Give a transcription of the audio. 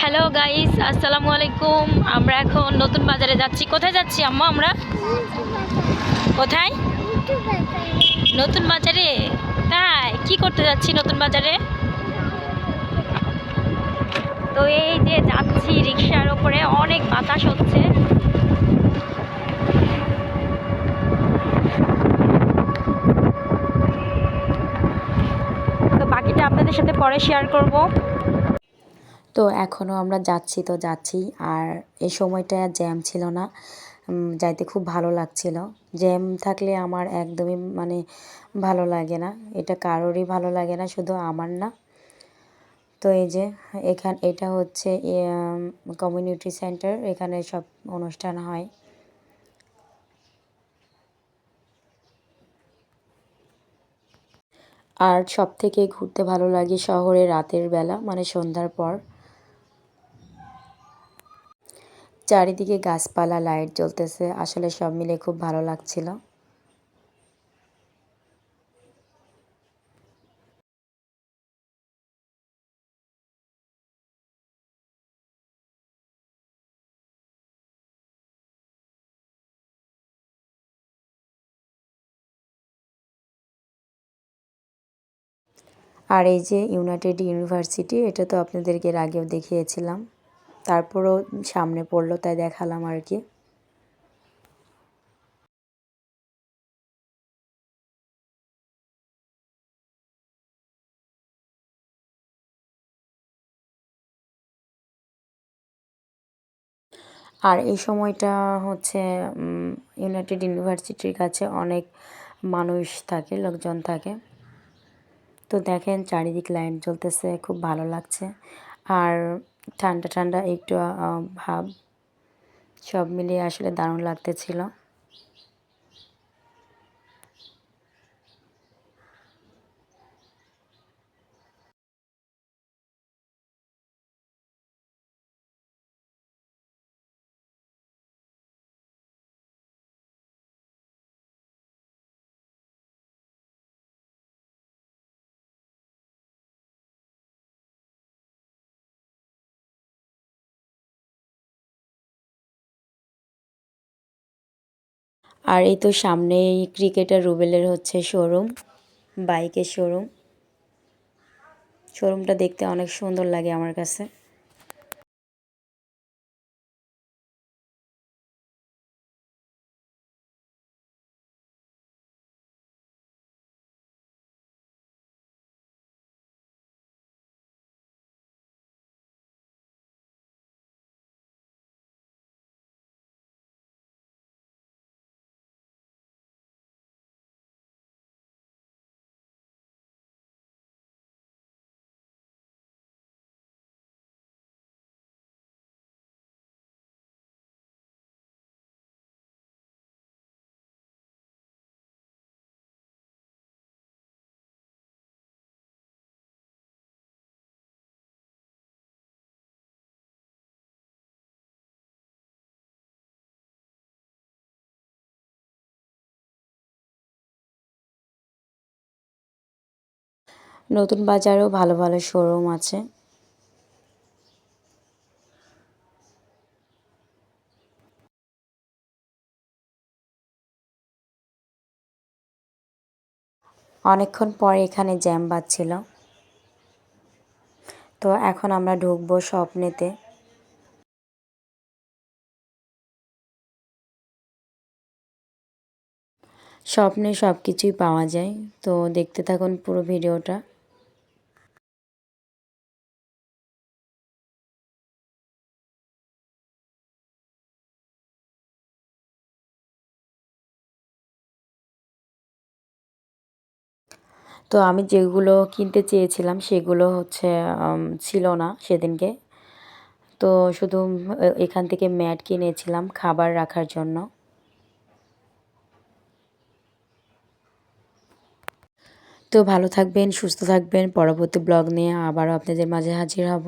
Hello guys আসসালামু আলাইকুম আমরা এখন নতুন বাজারে যাচ্ছি। কোথায় যাচ্ছি, আম্মা, আমরা? কোথায়? নতুন বাজারে? তাই, কি করতে যাচ্ছি নতুন বাজারে? তো এই যে যাচ্ছি রিক্সার ওপরে, অনেক বাতাস হচ্ছে। তো বাকিটা আপনাদের সাথে পরে শেয়ার করব। তো এখনও আমরা যাচ্ছি তো যাচ্ছি। আর এই সময়টা জ্যাম ছিল না। যাইতে খুব ভালো লাগছিল। জ্যাম থাকলে আমার একদমই মানে ভালো লাগে না। এটা কারোরই ভালো লাগে না, শুধু আমার না। তো এই যে, এখান, এটা হচ্ছে কমিউনিটি সেন্টার এখানে সব অনুষ্ঠান হয়। আর সব থেকে ঘুরতে ভালো লাগে শহরে রাতের বেলা মানে সন্ধ্যার পর। চারিদিকে গাছপালা, লাইট জ্বলতেছে। আসলে সব মিলে খুব ভালো লাগছিল। আর এই যে ইউনাইটেড ইউনিভার্সিটি, এটা তো আপনাদেরকে আগেও দেখিয়েছিলাম। তারপরও সামনে পড়ল, তাই দেখালাম আর কি। আর এই সময়টা হচ্ছে ইউনাইটেড ইউনিভার্সিটির কাছে অনেক মানুষ থাকে, লোকজন থাকে। তো দেখেন, চারিদিক লাইট জ্বলতেছে, খুব ভালো লাগছে। আর ঠান্ডা ঠান্ডা একটু ভাব সব মিলিয়ে আসলে দারুণ লাগতেছিল। আর এই তো সামনেই ক্রিকেটার রুবেলের হচ্ছে শোরুম বাইকের শোরুম শোরুমটা দেখতে অনেক সুন্দর লাগে আমার কাছে। নতুন বাজারেও ভালো ভালো শোরুম আছে। অনেকক্ষণ পরে এখানে জ্যাম বাজছিল। তো এখন আমরা ঢুকবো স্বপ্নেতে। স্বপ্নে সব কিছুই পাওয়া যায়। তো দেখতে থাকুন পুরো ভিডিওটা। তো আমি যেগুলো কিনতে চেয়েছিলাম সেগুলো হচ্ছে ছিল না সেদিনকে। তো শুধু এখান থেকে ম্যাট কিনেছিলাম খাবার রাখার জন্য। তো ভালো থাকবেন, সুস্থ থাকবেন। পরবর্তী ব্লগ নিয়ে আবারও আপনাদের মাঝে হাজির হব।